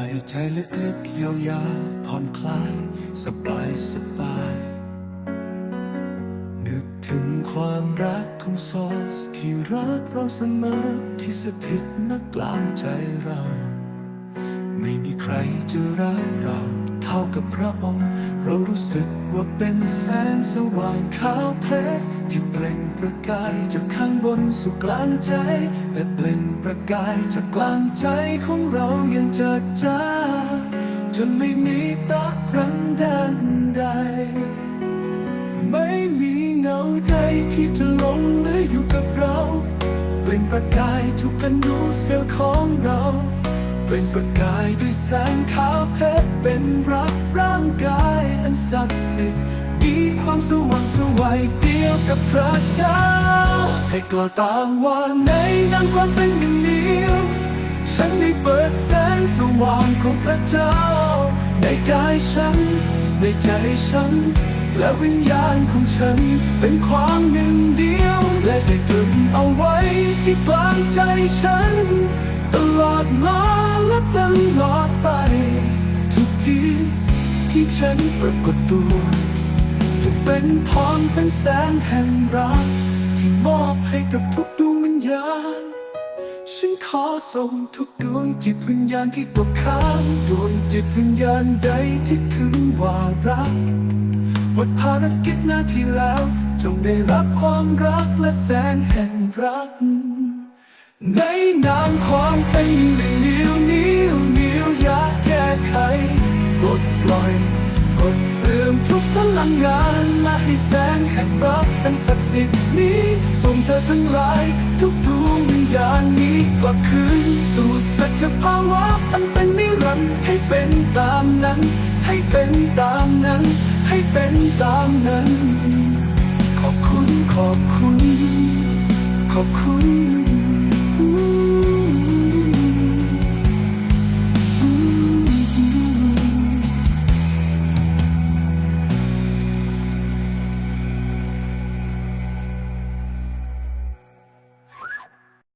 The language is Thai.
ายใจลึกๆเยียวยาผ่อนคลาย สบายสบาย นึกถึงความรักของซอส ที่รักเราเสมอที่สถิตนักกลางใจเรา ไม่มีใครจะรักเรา เท่ากับพระองค์ เรารู้สึกว่าเป็นแสงสว่างขาวเพชรที่เปล่งประกายจากข้างบนสู่กลางใจ และเปล่งประกายจากกลางใจของเรายังเจิดจ้าจนไม่มีตาครั้งแดนใด ไม่มีเงาใดที่จะหลงเหลืออยู่กับเราเป็นประกายทุกอนุเซลล์ของเราเป็นประกายด้วยแสงขาวเพชร ศักดิ์สิทธิ์มีความสว่างสวัยเดียวกับพระเจ้าให้กล่าวตามว่าในนามความเป็นหนึ่งเดียวฉันได้เปิดแสงสว่างของพระเจ้า ในกายฉัน ในใจฉัน และวิญญาณของฉันเป็นความหนึ่งเดียว และได้ตรึงเอาไว้ที่กลางใจฉัน ตลอดมาและตลอดไปทุกที ที่ฉันปรากฏตัว จะเป็นพรเป็นแสงแห่งรัก ที่มอบให้กับทุกดวงวิญญาณ ฉันขอส่งทุกดวงจิตวิญญาณที่ตกค้างดวงจิตวิญญาณใดที่ถึงว่ารักหมดภารกิจหน้าที่แล้ว จงได้รับความรักและแสงแห่งรัก ในนามความเป็น ลังงานและให้แสงแห่งรักอันศักดิ์สิทธิ์นี้ส่งเธอทั้งหลายทุกดวงวิญญาณนี้กลับคืนสู่สัจภาวะอันเป็นนิรันดร์ให้เป็นตามนั้น ให้เป็นตามนั้น ให้เป็นตามนั้น ขอบคุณขอบคุณ ขอบคุณ